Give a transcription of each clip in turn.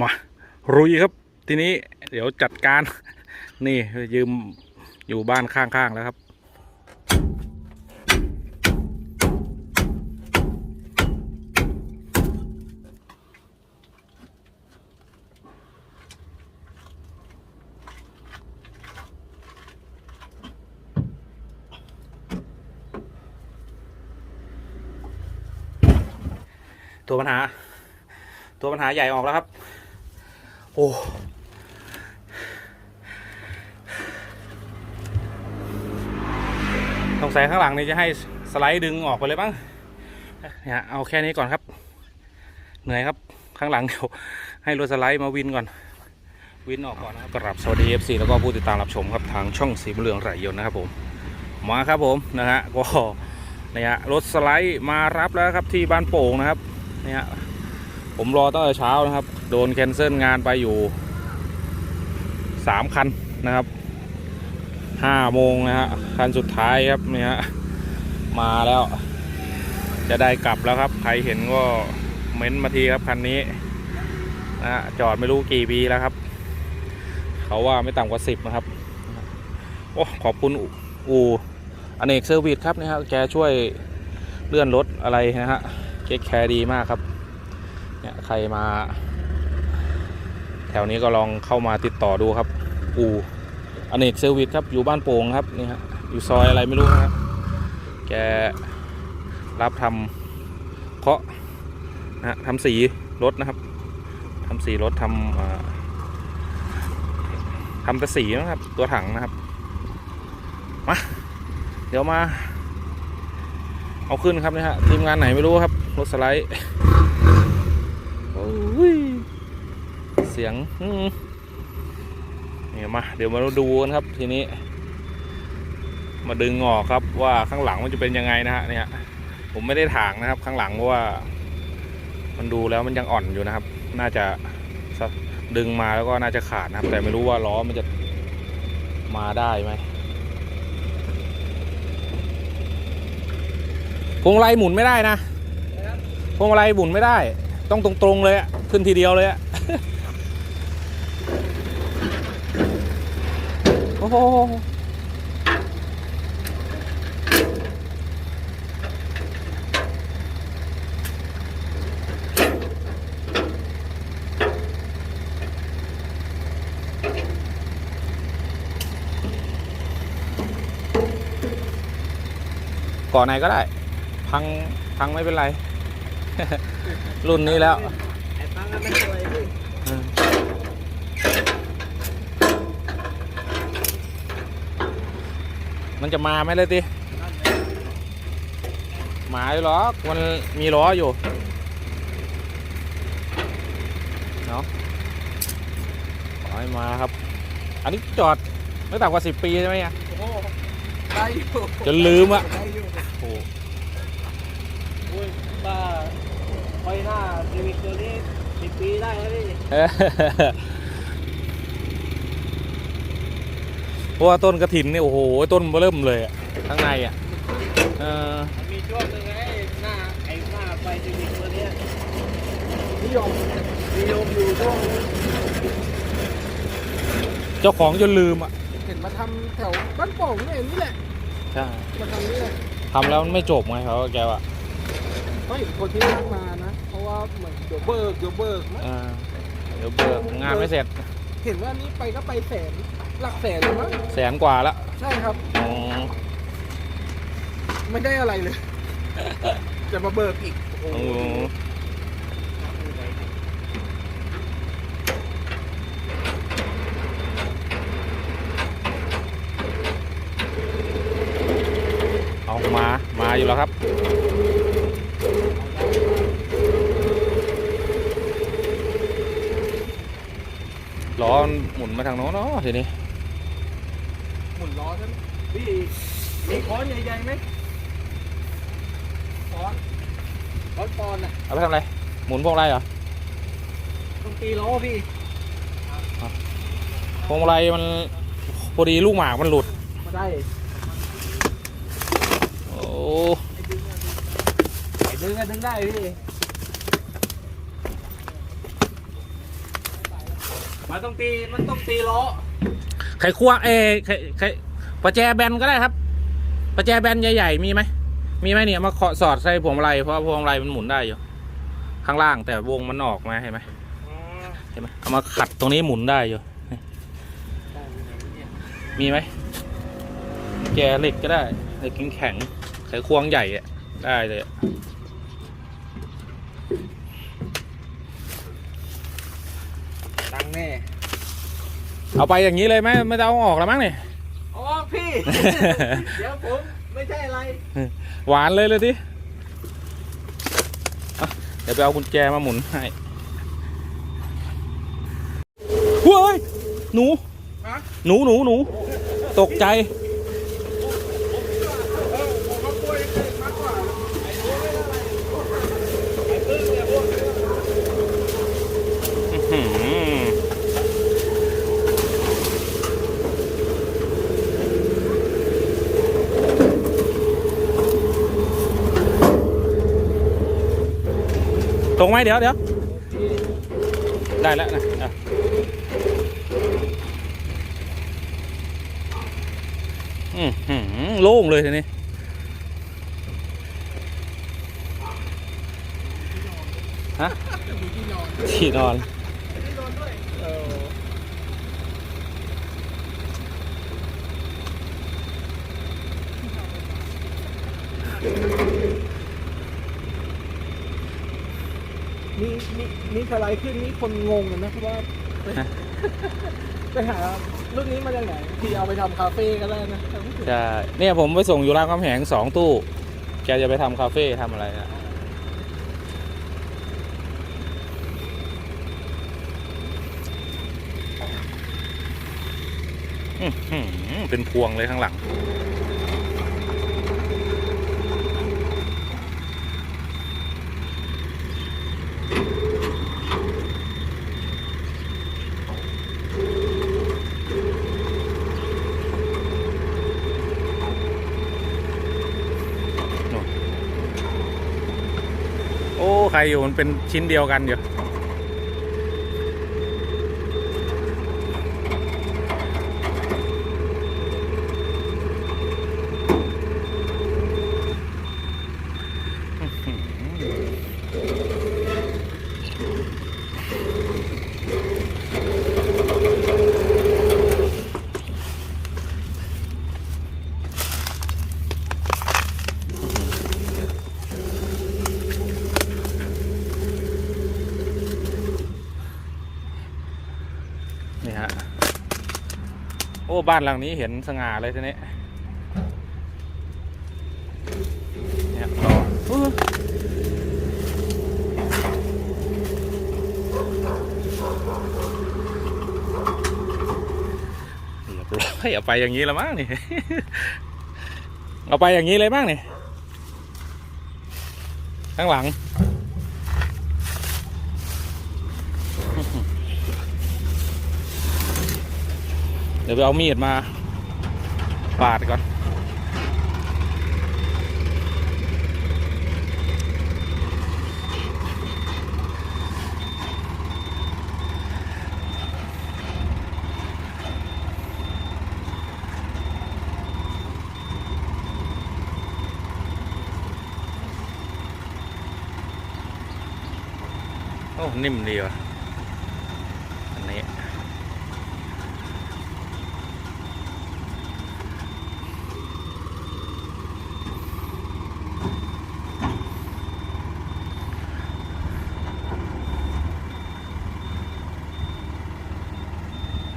มารุยครับ ทีนี้เดี๋ยวจัดการ นี่ยืมอยู่บ้านข้างๆแล้วครับตัวปัญหา ตัวปัญหาใหญ่ออกแล้วครับ โอ้สงสัยข้างหลังนี่จะให้สไลด์ดึงออกไปเลยบ้างเนี่ยเอาแค่นี้ก่อนครับ เหนื่อยครับข้างหลังเดี๋ยวให้รถสไลด์มาวินก่อน วินออกก่อนนะครับกราบสวัสดี FC แล้วก็ผู้ติดตามรับชมครับทางช่องสีบุญเรืองไหลยนนะครับผมมาครับผมนะฮะก็เนี่ยรถสไลด์มารับแล้วครับที่บ้านโป่งนะครับเนี่ย ผมรอตั้งแต่เช้านะครับ โดนแคนเซิลงานไปอยู่สามคันนะครับห้าโมงนะฮะคันสุดท้ายครับเนี่ยมาแล้ว จะได้กลับแล้วครับ ใครเห็นก็เม้นต์มาทีครับคันนี้นะฮะจอดไม่รู้กี่ปีแล้วครับ เขาว่าไม่ต่ำกว่าสิบนะครับโอ้ขอบคุณอูอูอเนกเซอร์วิสครับนะฮะแกช่วยเลื่อนรถอะไรนะฮะเก๊กแคร์ดีมากครับ เนี่ยใครมา แถวนี้ก็ลองเข้ามาติดต่อดูครับ อูอเนกเซอร์วิสครับอยู่บ้านโป่งครับนี่ฮะอยู่ซอยอะไรไม่รู้นะครับแกรับทำเคาะนะฮะทำสีรถนะครับทำสีรถทำอ่าทำแต่สีนะครับ ตัวถังนะครับมาเดี๋ยวมา เอาขึ้นครับนี่ฮะทีมงานไหนไม่รู้ครับรถสไลด์โอ้ย เสียงเนี่ยมาเดี๋ยวมาดูกันครับทีนี้ มาดึงออกครับว่าข้างหลังมันจะเป็นยังไงนะฮะเนี่ยผมไม่ได้ถางนะครับ ข้างหลังเพราะว่า มันดูแล้วมันยังอ่อนอยู่นะครับ น่าจะดึงมาแล้วก็น่าจะขาดนะครับ แต่ไม่รู้ว่าล้อมันจะมาได้ไหมพวงมาลัยหมุนไม่ได้นะพวงมาลัยหมุนไม่ได้ ต้องตรงๆเลยขึ้นทีเดียวเลยอะ โอ้โหก่อไหนก็ได้ พัง พังไม่เป็นไร รุ่นนี้แล้ว ไอ้ฟังแล้วไม่สวยพี่ อืม มันจะมาไหมเลยติมาอยู่หรอกมันมีล้ออยู่เนาะขอให้มาครับ อันนี้จอดไม่ต่ำกว่าสิบปีใช่ไหมเนี่ยโอ้โหได้อยู่จนลืมอะได้อยู่โอ้อุ้ยป้าไฟหน้าซีวิกตัวนี้สิบปีได้แล้วพี่ เพราะว่าต้นกระถินนี่โอ้โหต้นเริ่มเลยอะข้างในอะเออมันมีช่วงหนึงไอ้หน้าไอ้หน้าไฟซีวิกตัวเนี้ยนิยมนิยมอยู่ช่วงนึงเจ้าของจนลืมอะเห็นมาทำแถวบ้านโป่งนี่เองนี่แหละใช่มาทำนี่แหละทำแล้วมันไม่จบไงเขาแกว่าเฮ้ยคนที่นั่งมานะ เพราะว่าเหมือนเดี๋ยวเบิกเดี๋ยวเบิกนะเออเดี๋ยวเบิกงานไม่เสร็จ เห็นว่านี่ไปก็ไปแสน หลักแสนเลยมั้งแสนกว่าละใช่ครับ อ๋อไม่ได้อะไรเลย จะมาเบิกอีกโอ้โอ้โหโหเอามา มาอยู่แล้วครับล้อมันหมุนมาทางโน้นเนาะทีนี้หมุน ล้อใช่ไหมพี่มีค้อนใหญ่ๆไหมค้อนค้อนปอนอะเอาไปทำอะไร หมุนพวงอะไรเหรอต้องตีล้อพี่พวงมาลัยมันพอดีลูกหมากมันหลุดมาได้โอ้ไอ้ดึงอะดึงได้พี่มันต้องตีมันต้องตีล้อไขควงเอยไขไข ประแจแบนก็ได้ครับ ประแจแบนใหญ่ๆมีไหมมีไหมเนี่ยมาเคาะสอดใส่พวงมาลัยเพราะพวงมาลัยมันหมุนได้อยู่ข้างล่างแต่วงมันออกมาเห็นไหมเห็นไหมเอามาขัดตรงนี้หมุนได้อยู่มีไหมแกเหล็กก็ได้เหล็กแข็งๆไขควงใหญ่อะได้เลยอะดังแน่เอาไปอย่างนี้เลยไหมไม่ต้องเอาออกแล้วมั้งเนี่ยอ๋อพี่ เดี๋ยวผมไม่ใช่อะไร หวานเลยเลยดิอะเดี๋ยวไปเอากุญแจมาหมุนให้เฮ้ยหนูฮะหนูหนูหนู ตกใจ เออผมก็กลัวยังไงมากกว่าไอ้รู้ไม่อะไรไอ้พึ่งเนี่ยพวก อื้อหือ ตรงไหมเดี๋ยวเดี๋ยวได้แล้วนะอะอือหือโล่งเลยทีนี้ฮะมีที่นอนที่นอนที่นอนด้วย เออนี่นี่นี่สไลด์ขึ้นนี่คนงงกันนะเพราะว่าฮะไปหารุ่นนี้มาจากไหนที่เอาไปทำคาเฟ่ก็ได้นะใช่เนี่ยผมไปส่งอยู่รามคำแหงสองตู้ แกจะไปทำคาเฟ่ทำอะไรนะอื้อหือเป็นพวงเลยข้างหลัง โอ้ ใครอยู่มันเป็นชิ้นเดียวกันอยู่ บ้านหลังนี้เห็นสง่าเลยทีนี้เนี่ยต่อเฮ้ยเอาไปอย่างนี้แล้วมั้งนี่ เอาไปอย่างนี้เลยมั้งนี่ ข้างหลัง เดี๋ยวไปเอามีดมาปาดก่อน โอ้ นิ่มดีว่ะอันนี้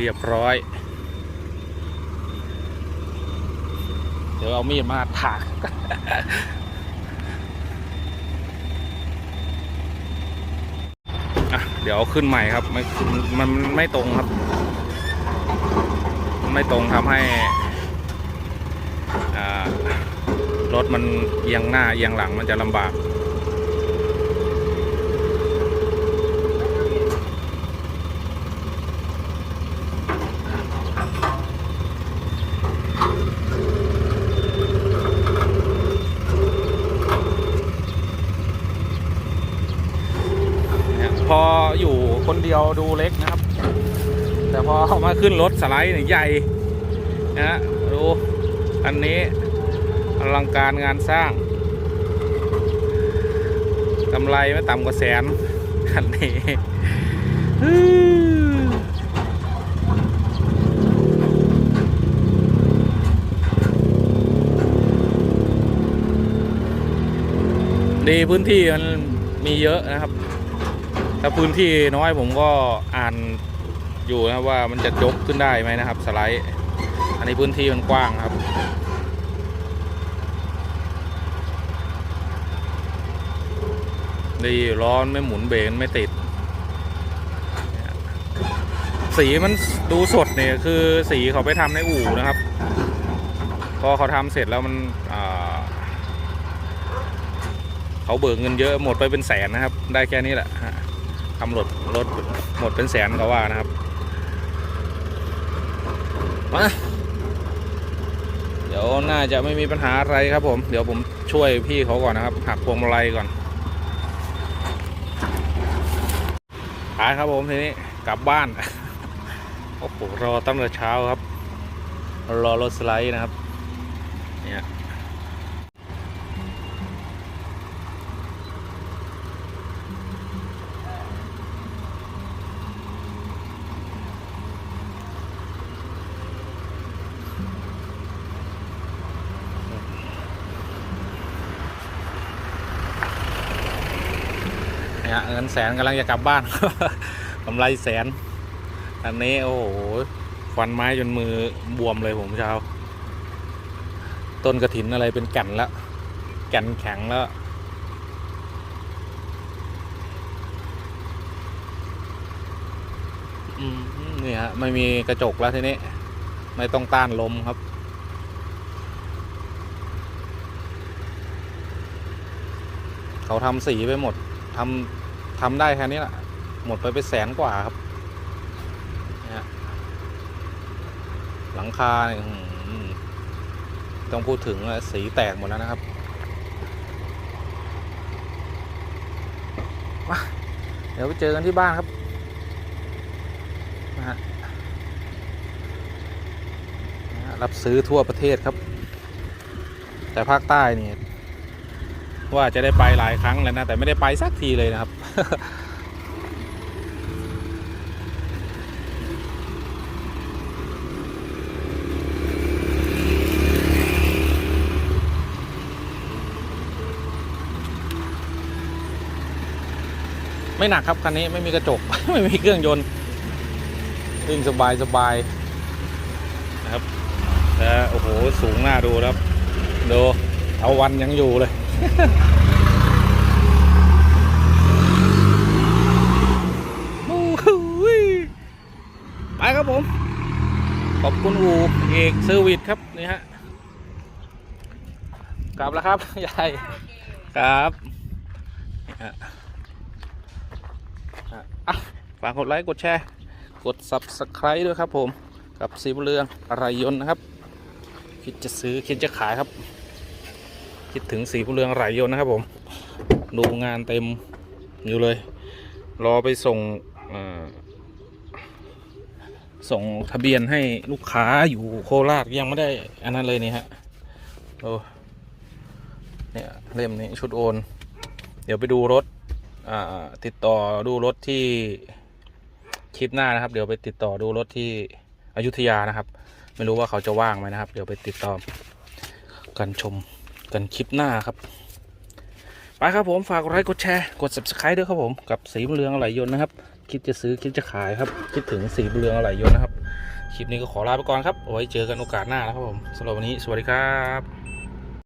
เรียบร้อย เดี๋ยวเอามีดมาถากเดี๋ยวขึ้นใหม่ครับไม่มันมันไม่ตรงครับ ไม่ตรงทำให้รถมันเอียงหน้าเอียงหลังมันจะลำบาก เนี่ยพออยู่ คนเดียวดูเล็กนะครับ แต่พอเอามาขึ้นรถสไลด์เนี่ยใหญ่นะฮะดูอันนี้อลังการงานสร้างกำไรไม่ต่ำกว่าแสนอันนี้ดีพื้นที่มันมีเยอะนะครับ ถ้าพื้นที่น้อยผมก็อ่านอยู่นะว่ามันจะยกขึ้นได้ไหมนะครับ สไลด์ อันนี้พื้นที่มันกว้างครับ ดีร้อนไม่หมุนเบรกไม่ติด สีมันดูสดเนี่ยคือสีเขาไปทำในอู่นะครับ พอเขาทำเสร็จแล้วมันเขาเบิกเงินเยอะหมดไปเป็นแสนนะครับ ได้แค่นี้แหละ ทำรถรถหมดเป็นแสนเขาว่านะครับ มา เดี๋ยวน่าจะไม่มีปัญหาอะไรครับผม เดี๋ยวผมช่วยพี่เขาก่อนนะครับ หักพวงมาลัยก่อนไปครับผมทีนี้กลับบ้าน โอ้โหรอตั้งแต่เช้าครับ รอรถสไลด์นะครับ เนี่ย เนี่ยเงินแสนกำลังจะกลับบ้าน กำไรแสน อันนี้โอ้โหฟันไม้จนมือบวมเลยผมเช้า ต้นกระถินอะไรเป็นแก่นแล้ว แก่นแข็งแล้วนี่ฮะไม่มีกระจกแล้วทีนี้ ไม่ต้องต้านลมครับเขาทำสีไปหมด ทำทำได้แค่นี้แหละหมดไปเป็นแสนกว่าครับเนี่ยหลังคาเนี่ยต้องพูดถึงสีแตกหมดแล้วนะครับมาเดี๋ยวไปเจอกันที่บ้านครับนะฮะรับซื้อทั่วประเทศครับ แต่ภาคใต้นี่ ว่าจะได้ไปหลายครั้งแล้วนะ แต่ไม่ได้ไปสักทีเลยนะครับ ไม่หนักครับคันนี้ไม่มีกระจก ไม่มีเครื่องยนต์วิ่งสบายสบายนะครับแต่โอ้โหสูงหน้าดูครับดูเอาวันยังอยู่เลย โอ้โหไปครับผม ขอบคุณอูเอกเซอร์วิสครับ นี่ฮะ กลับแล้วครับยายครับอะฝากกดไลค์ กดแชร์ กด Subscribe ด้วยครับผม กับสีบุเรืองอะไรยนนะครับ คิดจะซื้อ คิดจะขายครับ คิดถึงสีบุญเรืองไหลยนนะครับผม ดูงานเต็มอยู่เลย รอไปส่งส่งทะเบียนให้ลูกค้าอยู่โคราชยังไม่ได้อันนั้นเลยนี่ฮะโอ้เนี่ยเล่มนี้ชุดโอน เดี๋ยวไปดูรถติดต่อดูรถที่คลิปหน้านะครับ เดี๋ยวไปติดต่อดูรถที่อยุธยานะครับ ไม่รู้ว่าเขาจะว่างไหมนะครับ เดี๋ยวไปติดต่อกันชม กันคลิปหน้าครับ ไปครับผมฝากไลค์กดแชร์กด subscribe ด้วยครับผมกับสีบุญเรืองอะไหลยนต์นะครับ คิดจะซื้อคิดจะขายครับ คิดถึงสีบุญเรืองอะไหลยนต์นะครับ คลิปนี้ก็ขอลาไปก่อนครับไว้เจอกันโอกาสหน้านะครับผมสำหรับวันนี้สวัสดีครับ